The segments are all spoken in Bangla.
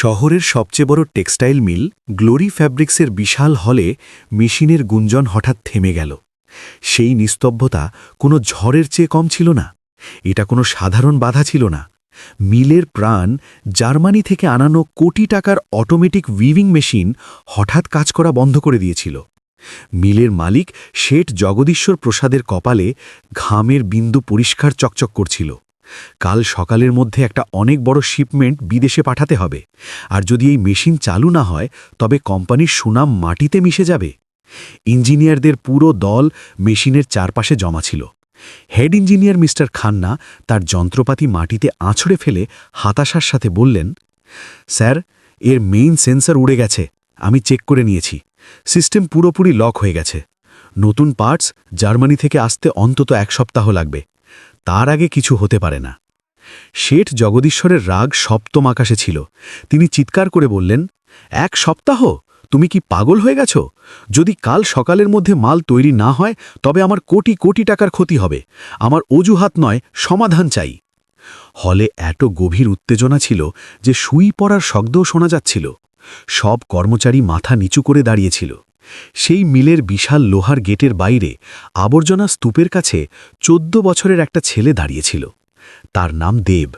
শহরের সবচেয়ে বড় টেক্সটাইল মিল গ্লোরি ফ্যাব্রিক্সের বিশাল হলে মেশিনের গুঞ্জন হঠাৎ থেমে গেল। সেই নিস্তব্ধতা কোনো ঝড়ের চেয়ে কম ছিল না। এটা কোনো সাধারণ বাধা ছিল না। মিলের প্রাণ জার্মানি থেকে আনানো কোটি টাকার অটোমেটিক উইভিং মেশিন হঠাৎ কাজ করা বন্ধ করে দিয়েছিল। মিলের মালিক শেঠ জগদীশ্বর প্রসাদের কপালে ঘামের বিন্দু পরিষ্কার চকচক করছিল। কাল সকালের মধ্যে একটা অনেক বড় শিপমেন্ট বিদেশে পাঠাতে হবে। আর যদি এই মেশিন চালু না হয়, তবে কোম্পানির সুনাম মাটিতে মিশে যাবে। ইঞ্জিনিয়ারদের পুরো দল মেশিনের চারপাশে জমা ছিল। হেড ইঞ্জিনিয়ার মিস্টার খান্না তার যন্ত্রপাতি মাটিতে আছড়ে ফেলে হাতাশার সাথে বললেন, স্যার, এর মেইন সেন্সর উড়ে গেছে। আমি চেক করে নিয়েছি। সিস্টেম পুরোপুরি লক হয়ে গেছে। নতুন পার্টস জার্মানি থেকে আসতে অন্তত এক সপ্তাহ লাগবে। তার আগে কিছু হতে পারে না। শেঠ জগদীশ্বরের রাগ সপ্তম আকাশে ছিল। তিনি চিৎকার করে বললেন, এক সপ্তাহ? তুমি কি পাগল হয়ে গেছ? যদি কাল সকালের মধ্যে মাল তৈরি না হয়, তবে আমার কোটি কোটি টাকার ক্ষতি হবে। আমার অজুহাত নয়, সমাধান চাই। হলে এত গভীর উত্তেজনা ছিল যে শুই পড়ার শব্দও শোনা যাচ্ছিল। সব কর্মচারী মাথা নিচু করে দাঁড়িয়েছিল। সেই মিলের বিশাল লোহার গেটের বাইরে আবর্জনা স্তূপের কাছে চোদ্দ বছরের একটা ছেলে দাঁড়িয়েছিল। তার নাম দেব।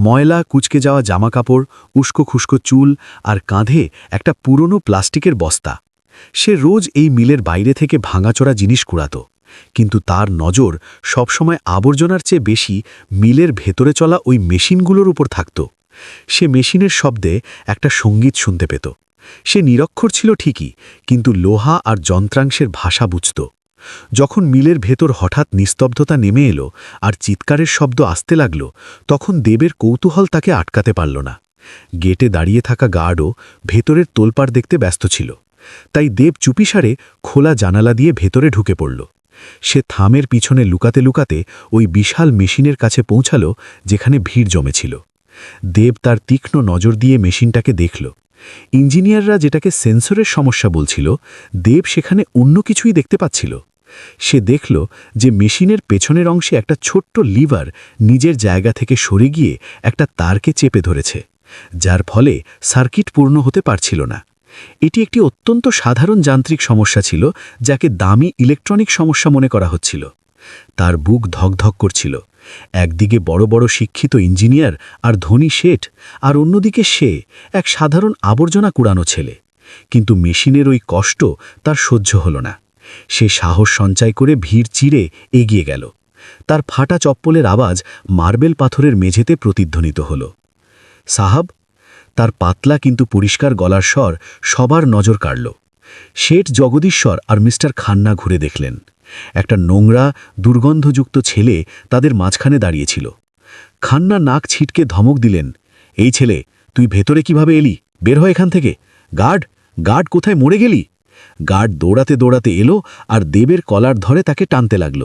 ময়লা কুচকে যাওয়া জামাকাপড় উস্কো খুস্কো চুল আর কাঁধে একটা পুরনো প্লাস্টিকের বস্তা। সে রোজ এই মিলের বাইরে থেকে ভাঙাচোরা জিনিস কুড়াত। কিন্তু তার নজর সবসময় আবর্জনার চেয়ে বেশি মিলের ভেতরে চলা ওই মেশিনগুলোর উপর থাকত। সে মেশিনের শব্দে একটা সংগীত শুনতে পেত। সে নিরক্ষর ছিল ঠিকই, কিন্তু লোহা আর যন্ত্রাংশের ভাষা বুঝত। যখন মিলের ভেতর হঠাৎ নিস্তব্ধতা নেমে এলো আর চিৎকারের শব্দ আসতে লাগল, তখন দেবের কৌতূহল তাকে আটকাতে পারল না। গেটে দাঁড়িয়ে থাকা গার্ডও ভেতরের তোলপাড় দেখতে ব্যস্ত ছিল। তাই দেব চুপিসারে খোলা জানালা দিয়ে ভেতরে ঢুকে পড়ল। সে থামের পিছনে লুকাতে লুকাতে ওই বিশাল মেশিনের কাছে পৌঁছাল, যেখানে ভিড় জমেছিল। দেব তার তীক্ষ্ণ নজর দিয়ে মেশিনটাকে দেখল। ইঞ্জিনিয়াররা যেটাকে সেন্সরের সমস্যা বলছিল, দেব সেখানে অন্য কিছুই দেখতে পাচ্ছিল। সে দেখল যে মেশিনের পেছনের অংশে একটা ছোট্ট লিভার নিজের জায়গা থেকে সরে গিয়ে একটা তারকে চেপে ধরেছে, যার ফলে সার্কিট পূর্ণ হতে পারছিল না। এটি একটি অত্যন্ত সাধারণ যান্ত্রিক সমস্যা ছিল, যাকে দামি ইলেকট্রনিক সমস্যা মনে করা হচ্ছিল। তার বুক ধকধক করছিল। একদিকে বড় বড় শিক্ষিত ইঞ্জিনিয়ার আর ধনী শেঠ, আর অন্যদিকে সে এক সাধারণ আবর্জনা কুড়ানো ছেলে। কিন্তু মেশিনের ওই কষ্ট তার সহ্য হল না। সে সাহস সঞ্চয় করে ভিড় চিরে এগিয়ে গেল। তার ফাটা চপ্পলের আওয়াজ মার্বেল পাথরের মেঝেতে প্রতিধ্বনিত হল। সাহাব, তার পাতলা কিন্তু পরিষ্কার গলার স্বর সবার নজর কাড়ল। শেঠ জগদীশ্বর আর মিস্টার খান্না ঘুরে দেখলেন। একটা নোংরা, দুর্গন্ধযুক্ত ছেলে তাদের মাঝখানে দাঁড়িয়েছিল। খান্না নাক ছিটকে ধমক দিলেন, এই ছেলে, তুই ভেতরে কীভাবে এলি? বের হয় এখান থেকে। গার্ড গার্ড কোথায় মরে গেলি? গার্ড দৌড়াতে দৌড়াতে এলো আর দেবের কলার ধরে তাকে টানতে লাগল।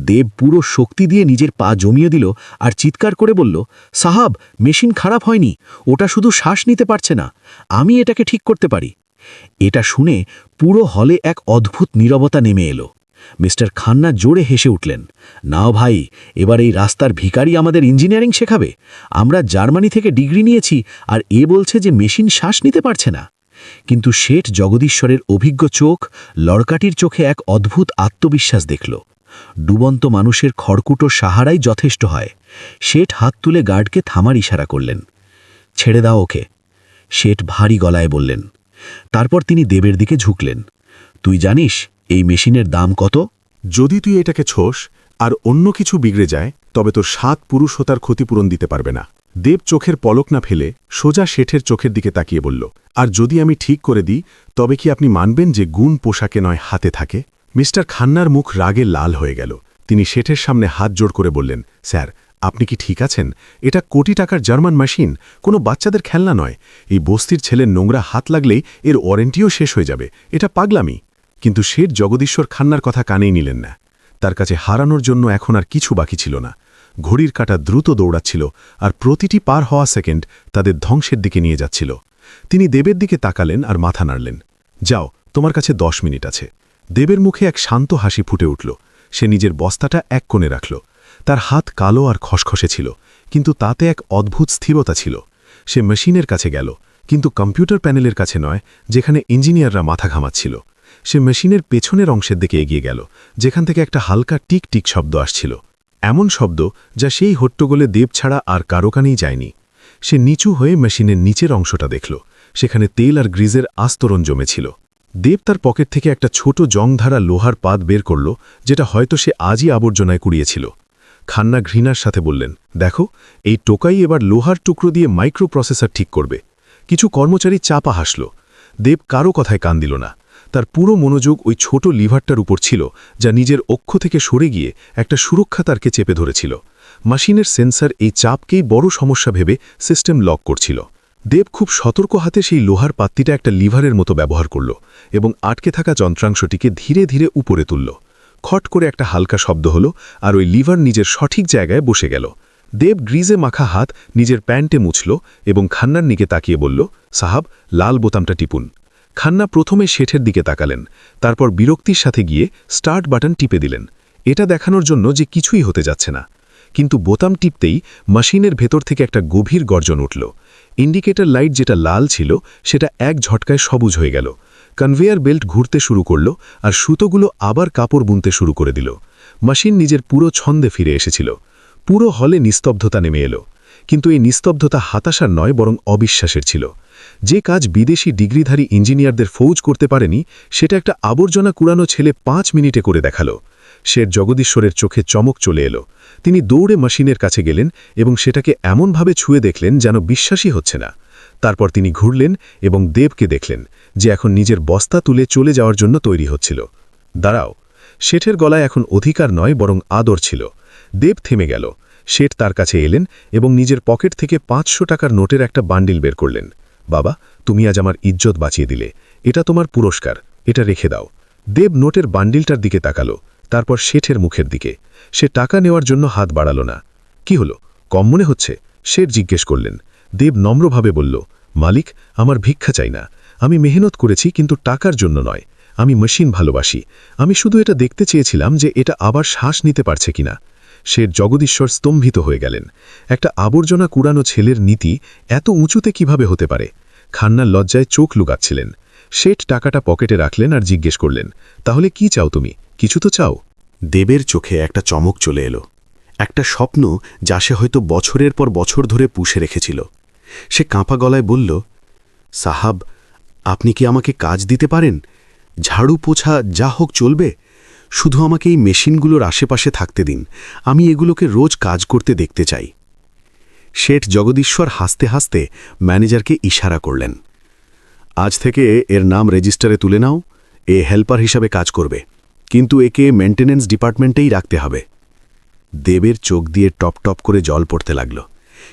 দেব পুরো শক্তি দিয়ে নিজের পা জমিয়ে দিল আর চিৎকার করে বলল, সাহাব, মেশিন খারাপ হয়নি। ওটা শুধু শ্বাস নিতে পারছে না। আমি এটাকে ঠিক করতে পারি। এটা শুনে পুরো হলে এক অদ্ভুত নীরবতা নেমে এলো। মিস্টার খান্না জোরে হেসে উঠলেন, নাও ভাই, এবার এই রাস্তার ভিকারি আমাদের ইঞ্জিনিয়ারিং শেখাবে। আমরা জার্মানি থেকে ডিগ্রি নিয়েছি আর এ বলছে যে মেশিন শ্বাস নিতে পারছে না। কিন্তু শেঠ জগদীশ্বরের অভিজ্ঞ চোখ লড়কাটির চোখে এক অদ্ভুত আত্মবিশ্বাস দেখল। ডুবন্ত মানুষের খড়কুটো সাহারাই যথেষ্ট হয়। শেঠ হাত তুলে গার্ডকে থামার ইশারা করলেন। ছেড়ে দাও ওকে। শেঠ ভারী গলায় বললেন। তারপর তিনি দেবের দিকে ঝুঁকলেন। তুই জানিস এই মেশিনের দাম কত? যদি তুই এটাকে ছোস আর অন্য কিছু বিগড়ে যায়, তবে তোর সাত পুরুষ তার ক্ষতিপূরণ দিতে পারবে না। দেব চোখের পলক না ফেলে সোজা শেঠের চোখের দিকে তাকিয়ে বলল, আর যদি আমি ঠিক করে দিই, তবে কি আপনি মানবেন যে গুণ পোশাকে নয় হাতে থাকে? মিস্টার খান্নার মুখ রাগে লাল হয়ে গেল। তিনি শেঠের সামনে হাত জোড় করে বললেন, স্যার, আপনি কি ঠিক আছেন? এটা কোটি টাকার জার্মান মেশিন, কোনো বাচ্চাদের খেলনা নয়। এই বস্তির ছেলের নোংরা হাত লাগলেই এর ওয়ারেন্টিও শেষ হয়ে যাবে। এটা পাগলামি। কিন্তু শেঠ জগদীশ্বর খান্নার কথা কানেই নিলেন না। তার কাছে হারানোর জন্য এখন আর কিছু বাকি ছিল না। ঘড়ির কাটা দ্রুত দৌড়াচ্ছিল আর প্রতিটি পার হওয়া সেকেন্ড তাদের ধ্বংসের দিকে নিয়ে যাচ্ছিল। তিনি দেবের দিকে তাকালেন আর মাথা নাড়লেন। যাও, তোমার কাছে দশ মিনিট আছে। দেবের মুখে এক শান্ত হাসি ফুটে উঠল। সে নিজের বস্তাটা এক কোণে রাখল। তার হাত কালো আর খসখসে ছিল, কিন্তু তাতে এক অদ্ভুত স্থিরতা ছিল। সে মেশিনের কাছে গেল, কিন্তু কম্পিউটার প্যানেলের কাছে নয়, যেখানে ইঞ্জিনিয়াররা মাথা ঘামাচ্ছিল। সে মেশিনের পেছনের অংশের দিকে এগিয়ে গেল, যেখান থেকে একটা হালকা টিক টিক শব্দ আসছিল। এমন শব্দ যা সেই হট্টগোলে দেব ছাড়া আর কারও কানেই যায়নি। সে নিচু হয়ে মেশিনের নিচের অংশটা দেখল, সেখানে তেল আর গ্রিজের আস্তরণ জমেছিল। দেব তার পকেট থেকে একটা ছোট জংধারা লোহার পাত বের করল, যেটা হয়তো সে আজই আবর্জনায় কুড়িয়েছিল। খান্না ঘৃণার সাথে বললেন, দেখো, এই টোকাই এবার লোহার টুকরো দিয়ে মাইক্রো প্রসেসর ঠিক করবে। কিছু কর্মচারী চাপা হাসল। দেব কারও কথায় কান দিল না। তার পুরো মনোযোগ ওই ছোট লিভারটার উপর ছিল, যা নিজের অক্ষ থেকে সরে গিয়ে একটা সুরক্ষা তারকে চেপে ধরেছিল। মেশিনের সেন্সর এই চাপকেই বড় সমস্যা ভেবে সিস্টেম লক করছিল। দেব খুব সতর্ক হাতে সেই লোহার পাত্তিটা একটা লিভারের মতো ব্যবহার করল এবং আটকে থাকা যন্ত্রাংশটিকে ধীরে ধীরে উপরে তুলল। খট করে একটা হালকা শব্দ হল আর ওই লিভার নিজের সঠিক জায়গায় বসে গেল। দেব গ্রিজে মাখা হাত নিজের প্যান্টে মুছল এবং খান্নার নিকে তাকিয়ে বলল, সাহাব, লাল বোতামটা টিপুন। খান্না প্রথমে শেঠের দিকে তাকালেন, তারপর বিরক্তির সাথে গিয়ে স্টার্ট বাটন টিপে দিলেন। এটা দেখানোর জন্য যে কিছুই হতে যাচ্ছে না। কিন্তু বোতাম টিপতেই মেশিনের ভেতর থেকে একটা গভীর গর্জন উঠল। ইন্ডিকেটর লাইট যেটা লাল ছিল, সেটা এক ঝটকায় সবুজ হয়ে গেল। কনভেয়ার বেল্ট ঘুরতে শুরু করল আর সুতোগুলো আবার কাপড় বুনতে শুরু করে দিল। মেশিন নিজের পুরো ছন্দে ফিরে এসেছিল। পুরো হলে নিস্তব্ধতা নেমে এলো। কিন্তু এই নিস্তব্ধতা হতাশার নয়, বরং অবিশ্বাসের ছিল। যে কাজ বিদেশি ডিগ্রিধারী ইঞ্জিনিয়ারদের ফৌজ করতে পারেনি, সেটা একটা আবর্জনা কুড়ানো ছেলে পাঁচ মিনিটে করে দেখাল। শের জগদীশ্বরের চোখে চমক চলে এলো। তিনি দৌড়ে মেশিনের কাছে গেলেন এবং সেটাকে এমনভাবে ছুঁয়ে দেখলেন যেন বিশ্বাসই হচ্ছে না। তারপর তিনি ঘুরলেন এবং দেবকে দেখলেন যে এখন নিজের বস্তা তুলে চলে যাওয়ার জন্য তৈরি হচ্ছিল। দাঁড়াও, শেঠের গলায় এখন অধিকার নয়, বরং আদর ছিল। দেব থেমে গেল। শেঠ তার কাছে এলেন এবং নিজের পকেট থেকে পাঁচশো টাকার নোটের একটা বান্ডিল বের করলেন। বাবা, তুমি আজ আমার ইজ্জত বাঁচিয়ে দিলে। এটা তোমার পুরস্কার। এটা রেখে দাও। দেব নোটের বান্ডিলটার দিকে তাকালো, তারপর শেঠের মুখের দিকে। সে টাকা নেওয়ার জন্য হাত বাড়াল না। কি হলো? কম মনে হচ্ছে? শেঠ জিজ্ঞেস করলেন। দেব নম্রভাবে বলল, মালিক, আমার ভিক্ষা চাই না। আমি মেহনত করেছি, কিন্তু টাকার জন্য নয়। আমি মেশিন ভালোবাসি। আমি শুধু এটা দেখতে চেয়েছিলাম যে এটা আবার শ্বাস নিতে পারছে কিনা। সে জগদীশ্বর স্তম্ভিত হয়ে গেলেন। একটা আবর্জনা কুড়ানো ছেলের নীতি এত উঁচুতে কীভাবে হতে পারে? খান্নার লজ্জায় চোখ লুকাচ্ছিলেন। শেঠ টাকাটা পকেটে রাখলেন আর জিজ্ঞেস করলেন, তাহলে কি চাও তুমি? কিছু তো চাও? দেবের চোখে একটা চমক চলে এলো। একটা স্বপ্ন যা সে হয়তো বছরের পর বছর ধরে পুষে রেখেছিল। সে কাঁপা গলায় বলল, সাহাব, আপনি কি আমাকে কাজ দিতে পারেন? ঝাড়ু পোছা যা হোক চলবে? শুধু আমাকে এই মেশিনগুলোর আশেপাশে থাকতে দিন। আমি এগুলোকে রোজ কাজ করতে দেখতে চাই। শেঠ জগদীশ্বর হাসতে হাসতে ম্যানেজারকে ইশারা করলেন। আজ থেকে এর নাম রেজিস্টারে তুলে নাও, এ হেল্পার হিসাবে কাজ করবে। কিন্তু একে মেন্টেনেন্স ডিপার্টমেন্টেই রাখতে হবে। দেবের চোখ দিয়ে টপ টপ করে জল পড়তে লাগল।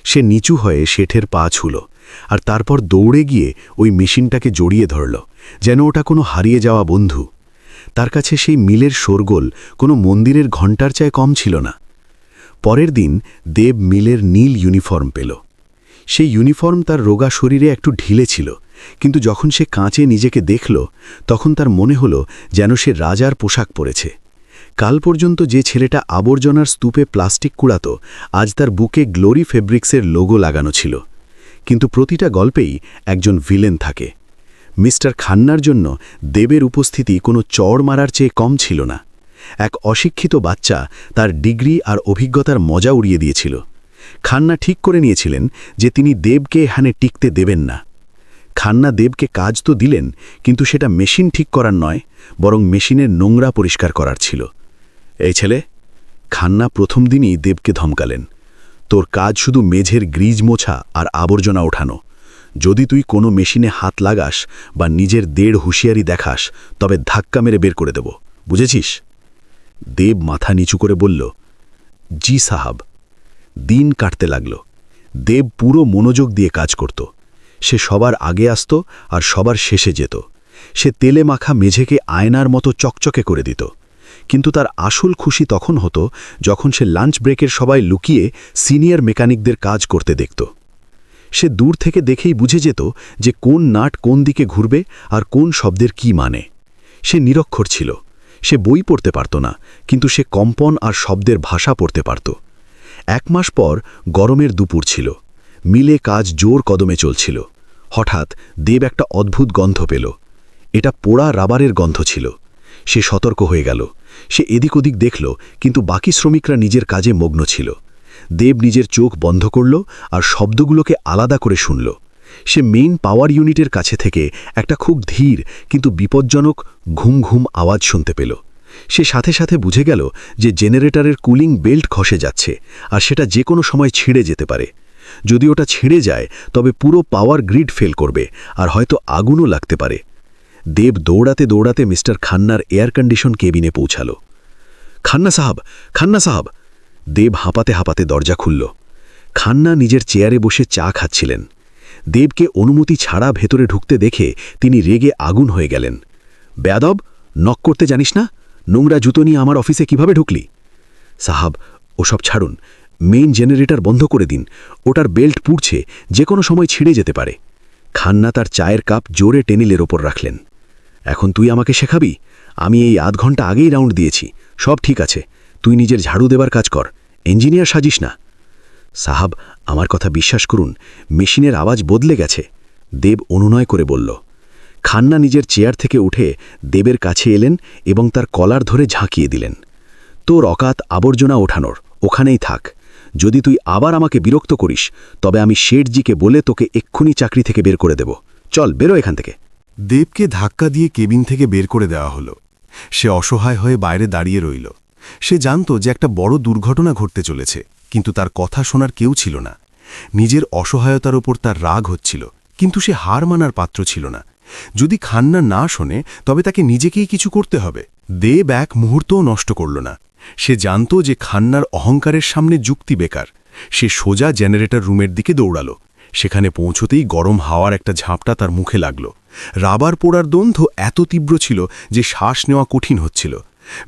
সে নিচু হয়ে শেঠের পা ছুল আর তারপর দৌড়ে গিয়ে ওই মেশিনটাকে জড়িয়ে ধরল, যেন ওটা কোনো হারিয়ে যাওয়া বন্ধু। তার কাছে সেই মিলের শোরগোল কোনো মন্দিরের ঘণ্টার চায় কম ছিল না। পরের দিন দেব মিলের নীল ইউনিফর্ম পেল। সেই ইউনিফর্ম তার রোগা শরীরে একটু ঢিলে ছিল, কিন্তু যখন সে কাঁচে নিজেকে দেখল, তখন তার মনে হলো যেন সে রাজার পোশাক পরেছে। কাল পর্যন্ত যে ছেলেটা আবর্জনার স্তূপে প্লাস্টিক কুড়াতো, আজ তার বুকে গ্লোরি ফেব্রিক্সের লোগো লাগানো ছিল। কিন্তু প্রতিটা গল্পেই একজন ভিলেন থাকে। মিস্টার খান্নার জন্য দেবের উপস্থিতি কোনো চড় মারার চেয়ে কম ছিল না। এক অশিক্ষিত বাচ্চা তার ডিগ্রি আর অভিজ্ঞতার মজা উড়িয়ে দিয়েছিল। খান্না ঠিক করে নিয়েছিলেন যে তিনি দেবকে এখানে টিকতে দেবেন না। খান্না দেবকে কাজ তো দিলেন, কিন্তু সেটা মেশিন ঠিক করার নয়, বরং মেশিনের নোংরা পরিষ্কার করার ছিল। এই ছেলে, খান্না প্রথম দিনই দেবকে ধমকালেন। তোর কাজ শুধু মেঝের গ্রিজ মোছা আর আবর্জনা ওঠানো। যদি তুই কোনো মেশিনে হাত লাগাস বা নিজের দেড় হুঁশিয়ারি দেখাস, তবে ধাক্কা মেরে বের করে দেব। বুঝেছিস? দেব মাথা নিচু করে বলল, জি সাহাব। দিন কাটতে লাগল। দেব পুরো মনোযোগ দিয়ে কাজ করত। সে সবার আগে আসত আর সবার শেষে যেত। সে তেলে মাখা মেঝেকে আয়নার মতো চকচকে করে দিত। কিন্তু তার আসল খুশি তখন হতো যখন সে লাঞ্চ ব্রেকের সবাই লুকিয়ে সিনিয়র মেকানিকদের কাজ করতে দেখত। সে দূর থেকে দেখেই বুঝে যেত যে কোন নাট কোন দিকে ঘুরবে আর কোন শব্দের কি মানে। সে নিরক্ষর ছিল। সে বই পড়তে পারত না, কিন্তু সে কম্পন আর শব্দের ভাষা পড়তে পারত। এক মাস পর গরমের দুপুর ছিল। মিলে কাজ জোর কদমে চলছিল। হঠাৎ দেব একটা অদ্ভুত গন্ধ পেল। এটা পোড়া রাবারের গন্ধ ছিল। সে সতর্ক হয়ে গেল। সে এদিক ওদিক দেখল, কিন্তু বাকি শ্রমিকরা নিজের কাজে মগ্ন ছিল। দেব নিজের চোখ বন্ধ করল আর শব্দগুলোকে আলাদা করে শুনল। সে মেইন পাওয়ার ইউনিটের কাছে থেকে একটা খুব ধীর কিন্তু বিপজ্জনক ঘুম ঘুম আওয়াজ শুনতে পেল। সে সাথে সাথে বুঝে গেল যে জেনারেটরের কুলিং বেল্ট খসে যাচ্ছে আর সেটা যে কোনো সময় ছিঁড়ে যেতে পারে। যদি ওটা ছিঁড়ে যায়, তবে পুরো পাওয়ার গ্রিড ফেল করবে আর হয়তো আগুনও লাগতে পারে। দেব দৌড়াতে দৌড়াতে মিস্টার খান্নার এয়ার কন্ডিশন কেবিনে পৌঁছাল। খান্না সাহাব খান্না সাহাব! দেব হাঁপাতে হাঁপাতে দরজা খুলল। খান্না নিজের চেয়ারে বসে চা খাচ্ছিলেন। দেবকে অনুমতি ছাড়া ভেতরে ঢুকতে দেখে তিনি রেগে আগুন হয়ে গেলেন। ব্যাদব নক করতে জানিস না? নোংরা জুতো নিয়ে আমার অফিসে কীভাবে ঢুকলি? সাহাব, ওসব ছাড়ুন। মেইন জেনারেটর বন্ধ করে দিন। ওটার বেল্ট পুড়ছে যে কোনো সময় ছিঁড়ে যেতে পারে। খান্না তার চায়ের কাপ জোরে টেনিলের ওপর রাখলেন। এখন তুই আমাকে শেখাবি? আমি এই আধ ঘণ্টা আগেই রাউন্ড দিয়েছি। সব ঠিক আছে। তুই নিজের ঝাড়ু দেবার কাজ কর। ইঞ্জিনিয়ার সাজিস না। সাহাব, আমার কথা বিশ্বাস করুন, মেশিনের আওয়াজ বদলে গেছে। দেব অনুনয় করে বলল, খান্না নিজের চেয়ার থেকে উঠে দেবের কাছে এলেন এবং তার কলার ধরে ঝাঁকিয়ে দিলেন। তোর অকাত আবর্জনা ওঠানোর, ওখানেই থাক। যদি তুই আবার আমাকে বিরক্ত করিস, তবে আমি শেঠজিকে বলে তোকে এক্ষুনি চাকরি থেকে বের করে দেব। চল, বেরো এখান থেকে। দেবকে ধাক্কা দিয়ে কেবিন থেকে বের করে দেওয়া হলো। সে অসহায় হয়ে বাইরে দাঁড়িয়ে রইল। সে জানত যে একটা বড় দুর্ঘটনা ঘটতে চলেছে, কিন্তু তার কথা শোনার কেউ ছিল না। নিজের অসহায়তার ওপর তার রাগ হচ্ছিল, কিন্তু সে হার মানার পাত্র ছিল না। যদি খান্না না শোনে, তবে তাকে নিজেকেই কিছু করতে হবে। দেব এক মুহূর্তও নষ্ট করল না। সে জানত যে খান্নার অহংকারের সামনে যুক্তি বেকার। সে সোজা জেনারেটর রুমের দিকে দৌড়াল। সেখানে পৌঁছতেই গরম হাওয়ার একটা ঝাঁপটা তার মুখে লাগল। রাবার পোড়ার দ্বন্দ্ব এত তীব্র ছিল যে শ্বাস নেওয়া কঠিন হচ্ছিল।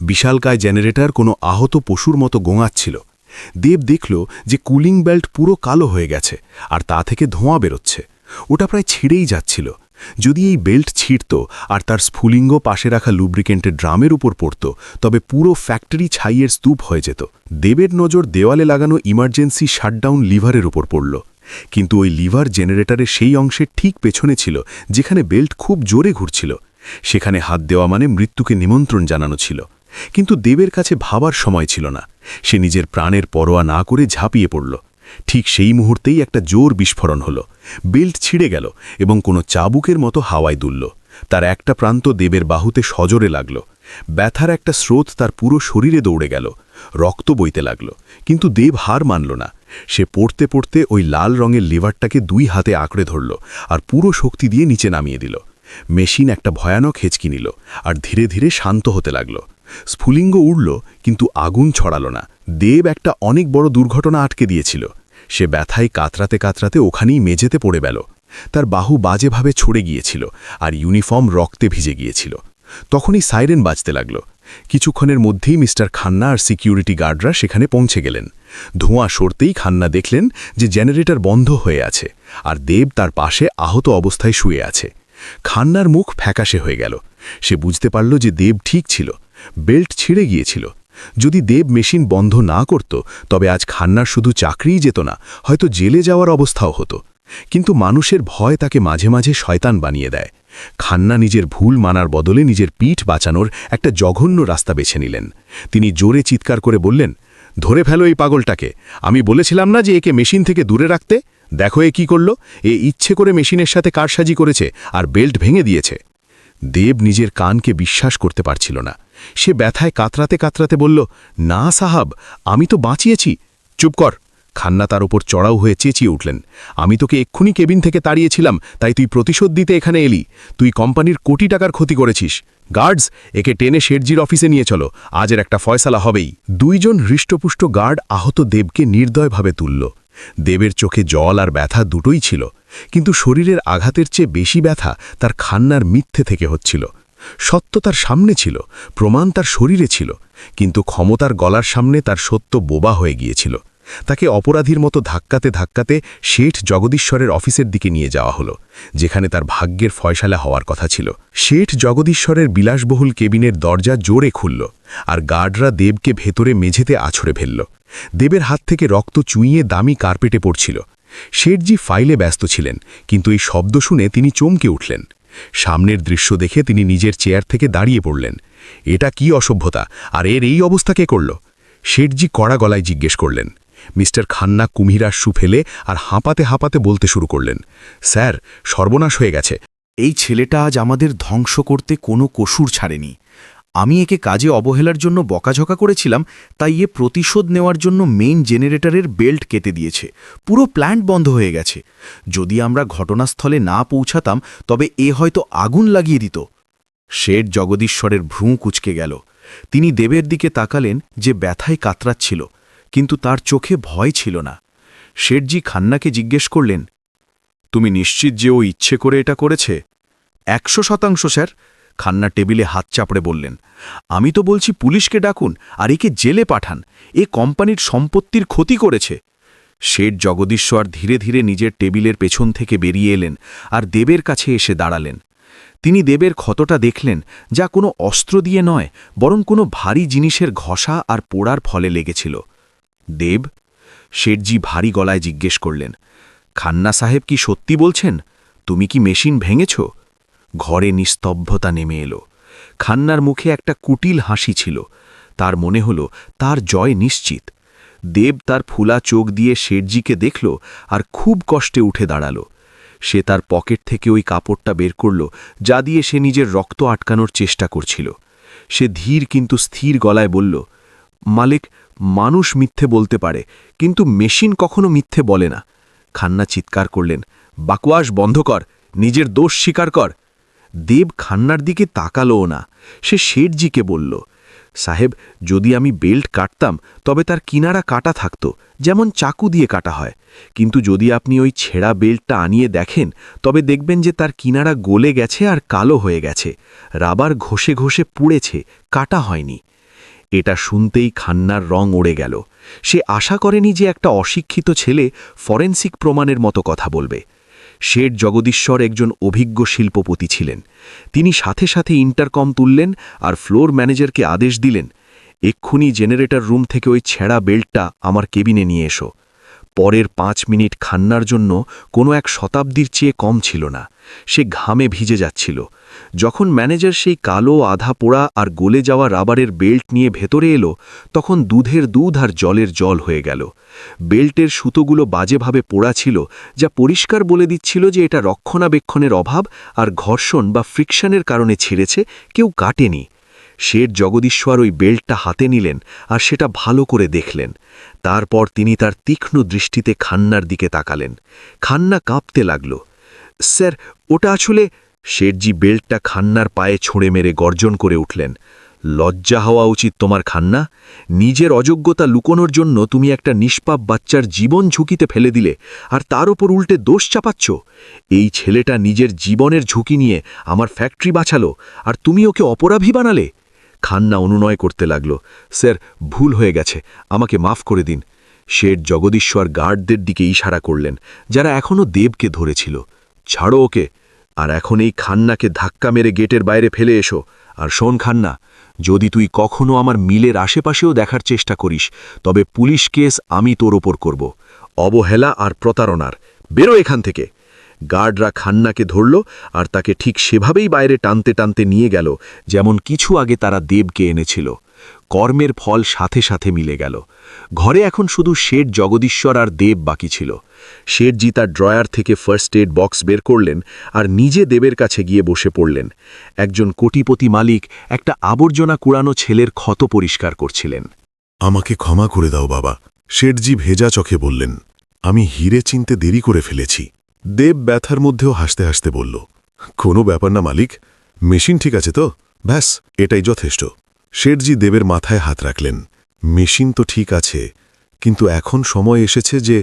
বিশালকায় জেনারেটর কোনো আহত পশুর মতো গোঙাচ্ছিল। দেব দেখল যে কুলিং বেল্ট পুরো কালো হয়ে গেছে আর তা থেকে ধোঁয়া বেরোচ্ছে। ওটা প্রায় ছিঁড়েই যাচ্ছিল। যদি এই বেল্ট ছিঁড়ত আর তার স্ফুলিঙ্গ পাশে রাখা লুব্রিকেন্টের ড্রামের উপর পড়ত, তবে পুরো ফ্যাক্টরি ছাইয়ের স্তূপ হয়ে যেত। দেবের নজর দেওয়ালে লাগানো ইমার্জেন্সি শাটডাউন লিভারের উপর পড়ল। কিন্তু ওই লিভার জেনারেটরের সেই অংশের ঠিক পেছনে ছিল, যেখানে বেল্ট খুব জোরে ঘুরছিল। সেখানে হাত দেওয়া মানে মৃত্যুকে নিমন্ত্রণ জানানো ছিল। কিন্তু দেবের কাছে ভাবার সময় ছিল না। সে নিজের প্রাণের পরোয়া না করে ঝাঁপিয়ে পড়ল। ঠিক সেই মুহূর্তেই একটা জোর বিস্ফোরণ হলো। বেল্ট ছিঁড়ে গেল এবং কোনো চাবুকের মতো হাওয়ায় দুলল। তার একটা প্রান্ত দেবের বাহুতে সজরে লাগল। ব্যথার একটা স্রোত তার পুরো শরীরে দৌড়ে গেল। রক্ত বইতে লাগল। কিন্তু দেব হার মানল না। সে পড়তে পড়তে ওই লাল রঙের লিভারটাকে দুই হাতে আঁকড়ে ধরল আর পুরো শক্তি দিয়ে নিচে নামিয়ে দিল। মেশিন একটা ভয়ানক হেঁচকি নিল আর ধীরে ধীরে শান্ত হতে লাগল। স্ফুলিঙ্গ উড়ল, কিন্তু আগুন ছড়াল না। দেব একটা অনেক বড় দুর্ঘটনা আটকে দিয়েছিল। সে ব্যথায় কাতরাতে কাতরাতে ওখানেই মেঝেতে পড়ে গেল। তার বাহু বাজেভাবে ছড়ে গিয়েছিল আর ইউনিফর্ম রক্তে ভিজে গিয়েছিল। তখনই সাইরেন বাজতে লাগল। কিছুক্ষণের মধ্যেই মিস্টার খান্না আর সিকিউরিটি গার্ডরা সেখানে পৌঁছে গেলেন। ধোঁয়া সরতেই খান্না দেখলেন যে জেনারেটর বন্ধ হয়ে আছে আর দেব তার পাশে আহত অবস্থায় শুয়ে আছে। খান্নার মুখ ফ্যাকাশে হয়ে গেল। সে বুঝতে পারল যে দেব ঠিক ছিল। বেল্ট ছিঁড়ে গিয়েছিল। যদি দেব মেশিন বন্ধ না করত, তবে আজ খান্নার শুধু চাকরিই যেত না, হয়তো জেলে যাওয়ার অবস্থাও হতো। কিন্তু মানুষের ভয় তাকে মাঝে মাঝে শয়তান বানিয়ে দেয়। খান্না নিজের ভুল মানার বদলে নিজের পিঠ বাঁচানোর একটা জঘন্য রাস্তা বেছে নিলেন। তিনি জোরে চিৎকার করে বললেন, ধরে ফেলো এই পাগলটাকে। আমি বলেছিলাম না যে একে মেশিন থেকে দূরে রাখতে? দেখো এ কি করল? এ ইচ্ছে করে মেশিনের সাথে কারসাজি করেছে আর বেল্ট ভেঙে দিয়েছে। দেব নিজের কানকে বিশ্বাস করতে পারছিল না। সে ব্যথায় কাতরাতে কাতরাতে বলল, না সাহাব, আমি তো বাঁচিয়েছি। চুপ কর। খান্না তার ওপর চড়াও হয়ে চেঁচিয়ে উঠলেন। আমি তোকে এক্ষুনি কেবিন থেকে তাড়িয়েছিলাম, তাই তুই প্রতিশোধ দিতে এখানে এলি। তুই কোম্পানির কোটি টাকার ক্ষতি করেছিস। গার্ডস, একে টেনে শেঠজির অফিসে নিয়ে চলো। আজের একটা ফয়সালা হবেই। দুইজন হৃষ্টপুষ্ট গার্ড আহত দেবকে নির্দয়ভাবে তুলল। দেবের চোখে জল আর ব্যথা দুটোই ছিল, কিন্তু শরীরের আঘাতের চেয়ে বেশি ব্যথা তার খান্নার মিথ্যে থেকে হচ্ছিল। সত্য তার সামনে ছিল, প্রমাণ তার শরীরে ছিল, কিন্তু ক্ষমতার গলার সামনে তার সত্য বোবা হয়ে গিয়েছিল। তাকে অপরাধীর মতো ধাক্কাতে ধাক্কাতে শেঠ জগদীশ্বরের অফিসের দিকে নিয়ে যাওয়া হলো, যেখানে তার ভাগ্যের ফয়সালা হওয়ার কথা ছিল। শেঠ জগদীশ্বরের বিলাসবহুল কেবিনের দরজা জোরে খুলল আর গার্ডরা দেবকে ভেতরে মেঝেতে আছড়ে ফেলল। দেবের হাত থেকে রক্ত চুইয়ে দামি কার্পেটে পড়ছিল। শেঠজি ফাইলে ব্যস্ত ছিলেন, কিন্তু এই শব্দ শুনে তিনি চমকে উঠলেন। সামনের দৃশ্য দেখে তিনি নিজের চেয়ার থেকে দাঁড়িয়ে পড়লেন। এটা কি অসভ্যতা? আর এর এই অবস্থা কে করল? শেঠজি কড়া গলায় জিজ্ঞেস করলেন। মিস্টার খান্না কুমিরার শু ফেলে আর হাঁপাতে হাঁপাতে বলতে শুরু করলেন, স্যার, সর্বনাশ হয়ে গেছে। এই ছেলেটা আজ আমাদের ধ্বংস করতে কোনো কসুর ছাড়েনি। আমি একে কাজে অবহেলার জন্য বকাঝকা করেছিলাম, তাই এ প্রতিশোধ নেওয়ার জন্য মেইন জেনারেটরের বেল্ট কেটে দিয়েছে। পুরো প্ল্যান্ট বন্ধ হয়ে গেছে। যদি আমরা ঘটনাস্থলে না পৌঁছাতাম, তবে এ হয়তো আগুন লাগিয়ে দিত। শেঠ জগদীশ্বরের ভ্রু কুচকে গেল। তিনি দেবের দিকে তাকালেন যে ব্যথায় কাতরাচ্ছিল। কিন্তু তার চোখে ভয় ছিল না। শেঠজি খান্নাকে জিজ্ঞেস করলেন, তুমি নিশ্চিত যে ও ইচ্ছে করে এটা করেছে? একশো শতাংশ, স্যার। খান্না টেবিলে হাত চাপড়ে বললেন, আমি তো বলছি পুলিশকে ডাকুন আর একে জেলে পাঠান। এ কোম্পানির সম্পত্তির ক্ষতি করেছে। শেঠ জগদীশ্বর ধীরে ধীরে নিজের টেবিলের পেছন থেকে বেরিয়ে এলেন আর দেবের কাছে এসে দাঁড়ালেন। তিনি দেবের ক্ষতটা দেখলেন, যা কোনো অস্ত্র দিয়ে নয়, বরং কোনো ভারী জিনিসের ঘষা আর পোড়ার ফলে লেগেছিল। দেব? শেঠজি ভারী গলায় জিজ্ঞেস করলেন, খান্না সাহেব কি সত্যি বলছেন? তুমি কি মেশিন ভেঙেছ? ঘরে নিস্তব্ধতা নেমে এলো। খান্নার মুখে একটা কুটিল হাসি ছিল। তার মনে হল, তার জয় নিশ্চিত। দেব তার ফুলা চোখ দিয়ে শেঠজিকে দেখল আর খুব কষ্টে উঠে দাঁড়াল। সে তার পকেট থেকে ওই কাপড়টা বের করল, যা দিয়ে সে নিজের রক্ত আটকানোর চেষ্টা করছিল। সে ধীর কিন্তু স্থির গলায় বলল মালিক মানুষ মিথ্যে বলতে পারে, কিন্তু মেশিন কখনো মিথ্যে বলে না। খান্না চিৎকার করলেন বাকওয়াস বন্ধ কর, নিজের দোষ স্বীকার কর। দেব খান্নার দিকে তাকালোও না, সে শেঠজিকে বলল, সাহেব, যদি আমি বেল্ট কাটতাম, তবে তার কিনারা কাটা থাকত, যেমন চাকু দিয়ে কাটা হয়। কিন্তু যদি আপনি ওই ছেঁড়া বেল্টটা আনিয়ে দেখেন, তবে দেখবেন যে তার কিনারা গলে গেছে আর কালো হয়ে গেছে। রাবার ঘষে ঘষে পুড়েছে, কাটা হয়নি। এটা শুনতেই খান্নার রং ওড়ে গেল। সে আশা করেনি যে একটা অশিক্ষিত ছেলে ফরেন্সিক প্রমাণের মতো কথা বলবে। শেঠ জগদীশ্বর একজন অভিজ্ঞ শিল্পপতি ছিলেন। তিনি সাথে সাথে ইন্টারকম তুললেন আর ফ্লোর ম্যানেজারকে আদেশ দিলেন, এক্ষুনি জেনারেটর রুম থেকে ওই ছেঁড়া বেল্টটা আমার কেবিনে নিয়ে এসো। পরের পাঁচ মিনিট খান্নার জন্য কোনো এক শতাব্দীর চেয়ে কম ছিল না। সে ঘামে ভিজে যাচ্ছিল। যখন ম্যানেজার সেই কালো আধা পোড়া আর গলে যাওয়া রাবারের বেল্ট নিয়ে ভেতরে এলো, তখন দুধের দুধ আর জলের জল হয়ে গেল। বেল্টের সুতোগুলো বাজেভাবে পোড়া ছিল, যা পরিষ্কার বলে দিচ্ছিল যে এটা রক্ষণাবেক্ষণের অভাব আর ঘর্ষণ বা ফ্রিকশনের কারণে ছিঁড়েছে, কেউ কাটেনি। শেঠ জগদীশ্বর ওই বেল্টটা হাতে নিলেন আর সেটা ভালো করে দেখলেন। তারপর তিনি তার তীক্ষ্ণ দৃষ্টিতে খান্নার দিকে তাকালেন। খান্না কাঁপতে লাগল। স্যার, ওটা আসলে শেঠজি বেল্টটা খান্নার পায়ে ছুঁড়ে মেরে গর্জন করে উঠলেন। লজ্জা হওয়া উচিত তোমার খান্না। নিজের অযোগ্যতা লুকোনোর জন্য তুমি একটা নিষ্পাপ বাচ্চার জীবন ঝুঁকিতে ফেলে দিলে আর তার ওপর উল্টে দোষ চাপাচ্ছ। এই ছেলেটা নিজের জীবনের ঝুঁকি নিয়ে আমার ফ্যাক্টরি বাঁচালো আর তুমি ওকে অপরাধী বানালে। খান্না অনুনয় করতে লাগল। স্যার, ভুল হয়ে গেছে। আমাকে মাফ করে দিন। শেঠ জগদীশ্বর গার্ডদের দিকে ইশারা করলেন, যারা এখনও দেবকে ধরেছিল। ছাড়ো ওকে, আর এখন এই খান্নাকে ধাক্কা মেরে গেটের বাইরে ফেলে এসো। আর শোন খান্না, যদি তুই কখনো আমার মিলের আশেপাশেও দেখার চেষ্টা করিস, তবে পুলিশ কেস আমি তোর ওপর করব। অবহেলা আর প্রতারণার। বেরো এখান থেকে। গার্ডরা খান্নাকে ধরল আর তাকে ঠিক সেভাবেই বাইরে টানতে টানতে নিয়ে গেল, যেমন কিছু আগে তারা দেবকে এনেছিল। কর্মের ফল সাথে সাথে মিলে গেল। ঘরে এখন শুধু শেঠ জগদীশ্বর আর দেব বাকি ছিল। শেঠজি তার ড্রয়ার থেকে ফার্স্ট এড বক্স বের করলেন আর নিজে দেবের কাছে গিয়ে বসে পড়লেন। একজন কোটিপতি মালিক একটা আবর্জনা কুড়ানো ছেলের ক্ষত পরিষ্কার করছিলেন। আমাকে ক্ষমা করে দাও বাবা, শেঠজি ভেজা চোখে বললেন, আমি হিরে চিনতে দেরি করে ফেলেছি। দেব ব্যথার মধ্যেও হাসতে হাসতে বলল, কোনো ব্যাপার না মালিক, মেশিন ঠিক আছে তো? ব্যাস, এটাই যথেষ্ট। শেঠজি দেবের মাথায় হাত রাখলেন, মেশিন তো ঠিক আছে, কিন্তু এখন সময় এসেছে যে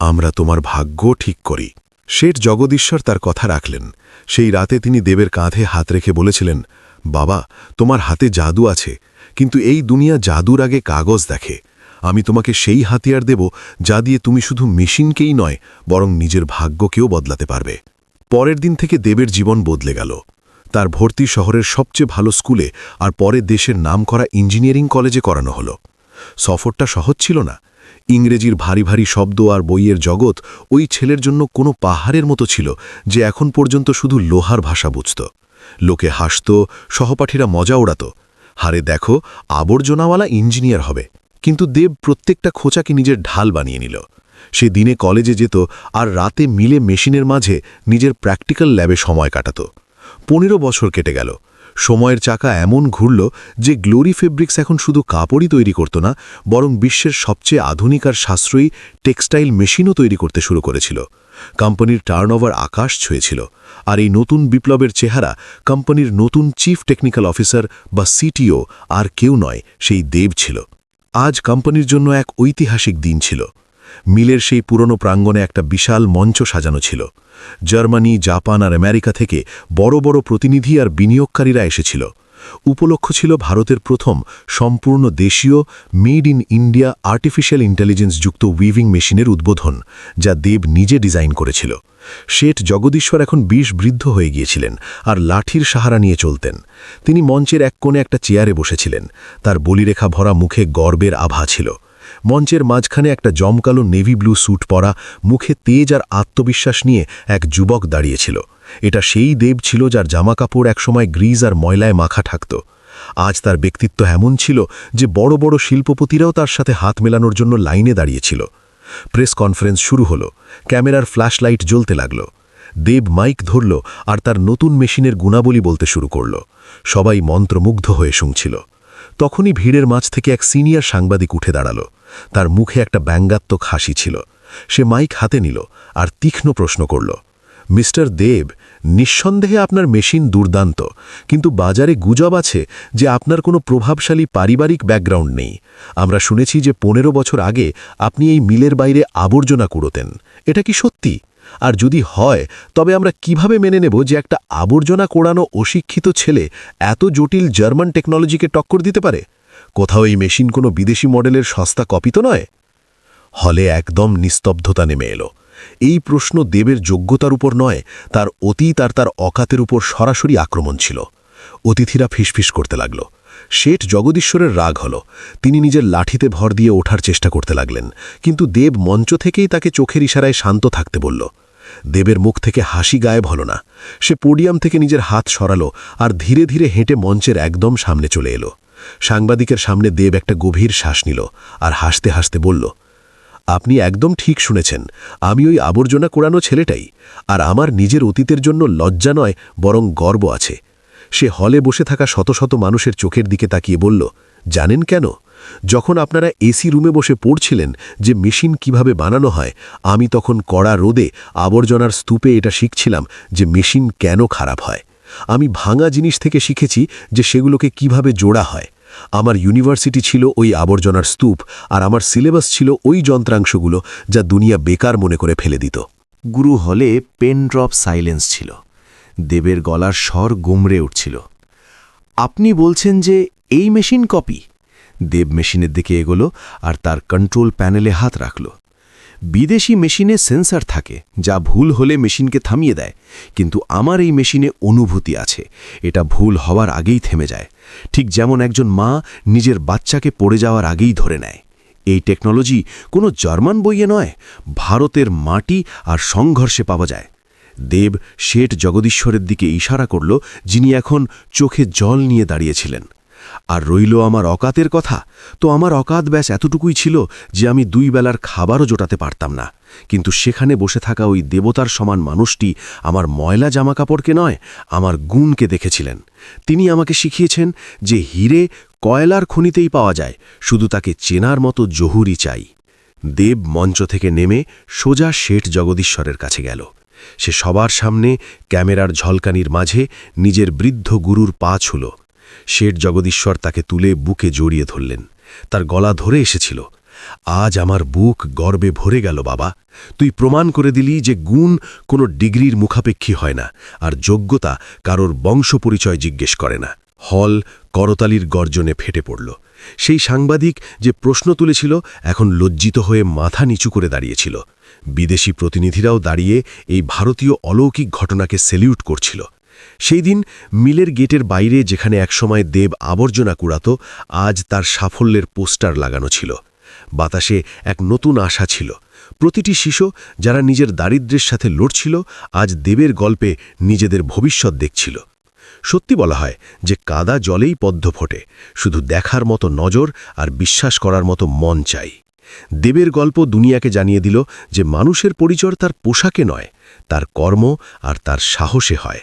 আমরা তোমার ভাগ্য ঠিক করি। শেঠ জগদীশ্বর তার কথা রাখলেন, সেই রাতে তিনি দেবের কাঁধে হাত রেখে বলেছিলেন, বাবা, তোমার হাতে জাদু আছে, কিন্তু এই দুনিয়া জাদুর আগে কাগজ দেখে আমি তোমাকে সেই হাতিয়ার দেব যা দিয়ে তুমি শুধু মেশিনকেই নয়, বরং নিজের ভাগ্যকেও বদলাতে পারবে। পরের দিন থেকে দেবের জীবন বদলে গেল। তার ভর্তি শহরের সবচেয়ে ভালো স্কুলে আর পরে দেশের নাম করা ইঞ্জিনিয়ারিং কলেজে করানো হলো। সফরটা সহজ ছিল না। ইংরেজির ভারী ভারী শব্দ আর বইয়ের জগৎ ওই ছেলের জন্য কোনো পাহাড়ের মতো ছিল যে এখন পর্যন্ত শুধু লোহার ভাষা বুঝত। লোকে হাসত, সহপাঠীরা মজা ওড়াত। হারে দেখো, আবর্জনাওয়ালা ইঞ্জিনিয়ার হবে। কিন্তু দেব প্রত্যেকটা খোঁচাকে নিজের ঢাল বানিয়ে নিল। সে দিনে কলেজে যেত আর রাতে মিলে মেশিনের মাঝে নিজের প্র্যাকটিক্যাল ল্যাবে সময় কাটাত। পনেরো বছর কেটে গেল। সময়ের চাকা এমন ঘুরল যে গ্লোরি ফেব্রিক্স এখন শুধু কাপড়ই তৈরি করত না, বরং বিশ্বের সবচেয়ে আধুনিক আর সাশ্রয়ী টেক্সটাইল মেশিনও তৈরি করতে শুরু করেছিল। কোম্পানির টার্নওভার আকাশ ছুঁয়েছিল আর এই নতুন বিপ্লবের চেহারা কোম্পানির নতুন চিফ টেকনিক্যাল অফিসার বা সিটিও আর কেউ নয়, সেই দেব ছিল। আজ কোম্পানির জন্য এক ঐতিহাসিক দিন ছিল। মিলের সেই পুরনো প্রাঙ্গণে একটা বিশাল মঞ্চ সাজানো ছিল। জার্মানি, জাপান আর আমেরিকা থেকে বড় বড় প্রতিনিধি আর বিনিয়োগকারীরা এসেছিল। উপলক্ষ ছিল ভারতের প্রথম সম্পূর্ণ দেশীয়, made in India artificial intelligence যুক্ত উইভিং মেশিনের উদ্বোধন, যা দেব নিজে ডিজাইন করেছিল। শেঠ জগদীশ্বর এখন বিষ বৃদ্ধ হয়ে গিয়েছিলেন আর লাঠির সাহারা নিয়ে চলতেন। তিনি মঞ্চের এক কোণে একটা চেয়ারে বসেছিলেন। তার বলিরেখা ভরা মুখে গর্বের আভা ছিল। মঞ্চের মাঝখানে একটা জমকালো নেভি ব্লু স্যুট পরা, মুখে তেজ আর আত্মবিশ্বাস নিয়ে এক যুবক দাঁড়িয়েছিল। এটা সেই দেব ছিল যার জামাকাপড় একসময় গ্রিজ আর ময়লায় মাখা থাকত। আজ তার ব্যক্তিত্ব এমন ছিল যে বড় বড় শিল্পপতিরাও তার সাথে হাত মেলানোর জন্য লাইনে দাঁড়িয়েছিল। প্রেস কনফারেন্স শুরু হলো। ক্যামেরার ফ্ল্যাশ লাইট জ্বলতে লাগল। দেব মাইক ধরল আর তার নতুন মেশিনের গুণাবলী বলতে শুরু করল। সবাই মন্ত্রমুগ্ধ হয়ে শুনছিল। তখনই ভিড়ের মাঝ থেকে এক সিনিয়র সাংবাদিক উঠে দাঁড়াল। তার মুখে একটা ব্যঙ্গাত্মক হাসি ছিল। সে মাইক হাতে নিল আর তীক্ষ্ণ প্রশ্ন করল, মিস্টার দেব নিঃসন্দেহে আপনার মেশিন দুর্দান্ত, কিন্তু বাজারে গুজব আছে যে আপনার কোনো প্রভাবশালী পারিবারিক ব্যাকগ্রাউন্ড নেই। আমরা শুনেছি যে পনেরো বছর আগে আপনি এই মিলের বাইরে আবর্জনা কুড়োতেন। এটা কি সত্যি? আর যদি হয়, তবে আমরা কীভাবে মেনে নেব যে একটা আবর্জনা কোড়ানো অশিক্ষিত ছেলে এত জটিল জার্মান টেকনোলজিকে টক্কর দিতে পারে? কোথাও এই মেশিন কোনো বিদেশি মডেলের সস্তা কপি তো নয়? হলে একদম নিস্তব্ধতা নেমে এলো। এই প্রশ্ন দেবের যোগ্যতার উপর নয়, তার অতীত আর তার অকাতের উপর সরাসরি আক্রমণ ছিল। অতিথিরা ফিসফিস করতে লাগল। শেঠ জগদীশ্বরের রাগ হল। তিনি নিজের লাঠিতে ভর দিয়ে ওঠার চেষ্টা করতে লাগলেন। কিন্তু দেব মঞ্চ থেকেই তাকে চোখের ইশারায় শান্ত থাকতে বলল। দেবের মুখ থেকে হাসি গায়েব হল না। সে পোডিয়াম থেকে নিজের হাত সরালো আর ধীরে ধীরে হেঁটে মঞ্চের একদম সামনে চলে এলো। সাংবাদিকের সামনে দেব একটা গভীর শ্বাস নিল আর হাসতে হাসতে বলল আপনি একদম ঠিক শুনেছেন। আমি ওই আবর্জনা কোড়ানো ছেলেটাই, আর আমার নিজের অতীতের জন্য লজ্জা নয়, বরং গর্ব আছে। সে হলে বসে থাকা শত শত মানুষের চোখের দিকে তাকিয়ে বলল, জানেন কেন? যখন আপনারা এসি রুমে বসে পড়ছিলেন যে মেশিন কীভাবে বানানো হয়, আমি তখন কড়া রোদে আবর্জনার স্তূপে এটা শিখছিলাম যে মেশিন কেন খারাপ হয়। আমি ভাঙা জিনিস থেকে শিখেছি যে সেগুলোকে কীভাবে জোড়া হয়। আমার ইউনিভার্সিটি ছিল ওই আবর্জনার স্তূপ আর আমার সিলেবাস ছিল ওই যন্ত্রাংশগুলো যা দুনিয়া বেকার মনে করে ফেলে দিত। গুরু হলে পেন ড্রপ সাইলেন্স ছিল। দেবের গলার স্বর গুমড়ে উঠছিল। আপনি বলছেন যে এই মেশিন কপি? দেব মেশিনের দিকে এগোলো আর তার কন্ট্রোল প্যানেলে হাত রাখল। বিদেশি মেশিনে সেন্সার থাকে, যা ভুল হলে মেশিনকে থামিয়ে দেয়। কিন্তু আমার এই মেশিনে অনুভূতি আছে, এটা ভুল হওয়ার আগেই থেমে যায়। ঠিক যেমন একজন মা নিজের বাচ্চাকে পড়ে যাওয়ার আগেই ধরে নেয়। এই টেকনোলজি কোনো জার্মান বইয়ে নয়, ভারতের মাটি আর সংঘর্ষে পাওয়া যায়। দেব শেঠ জগদীশ্বরের দিকে ইশারা করল, যিনি এখন চোখে জল নিয়ে দাঁড়িয়েছিলেন। আর রইল আমার অকাতের কথা? তো আমার অকাত ব্যাস এতটুকুই ছিল যে আমি দুই বেলার খাবারও জোটাতে পারতাম না। কিন্তু সেখানে বসে থাকা ওই দেবতার সমান মানুষটি আমার ময়লা জামাকাপড়কে নয়, আমার গুণকে দেখেছিলেন। তিনি আমাকে শিখিয়েছেন যে হিরে কয়লার খনিতেই পাওয়া যায়, শুধু তাকে চেনার মতো জহুরি চাই। দেব মঞ্চ থেকে নেমে সোজা শেঠ জগদীশ্বরের কাছে গেল। সে সবার সামনে ক্যামেরার ঝলকানির মাঝে নিজের বৃদ্ধ গুরুর পা ছুল। শেঠ জগদীশ্বর তাকে তুলে বুকে জড়িয়ে ধরলেন। তার গলা ধরে এসেছিল, আজ আমার বুক গর্বে ভরে গেল বাবা। তুই প্রমাণ করে দিলি যে গুণ কোনো ডিগ্রির মুখাপেক্ষী হয় না, আর যোগ্যতা কারোর বংশ পরিচয় জিজ্ঞেস করে না। হল করতালির গর্জনে ফেটে পড়ল। সেই সাংবাদিক যে প্রশ্ন তুলেছিল এখন লজ্জিত হয়ে মাথা নিচু করে দাঁড়িয়েছিল। বিদেশি প্রতিনিধিরাও দাঁড়িয়ে এই ভারতীয় অলৌকিক ঘটনাকে সেলিউট করছিল। সেই দিন মিলের গেটের বাইরে যেখানে একসময় দেব আবর্জনা কুড়াত, আজ তার সাফল্যের পোস্টার লাগানো ছিল। বাতাসে এক নতুন আশা ছিল। প্রতিটি শিশু যারা নিজের দারিদ্র্যের সাথে লড়ছিল, আজ দেবের গল্পে নিজেদের ভবিষ্যৎ দেখছিল। সত্যি বলা হয় যে কাদা জলেই পদ্ম ফোটে, শুধু দেখার মতো নজর আর বিশ্বাস করার মতো মন চাই। দেবের গল্প দুনিয়াকে জানিয়ে দিল যে মানুষের পরিচয় তার পোশাকে নয়, তার কর্ম আর তার সাহসে হয়।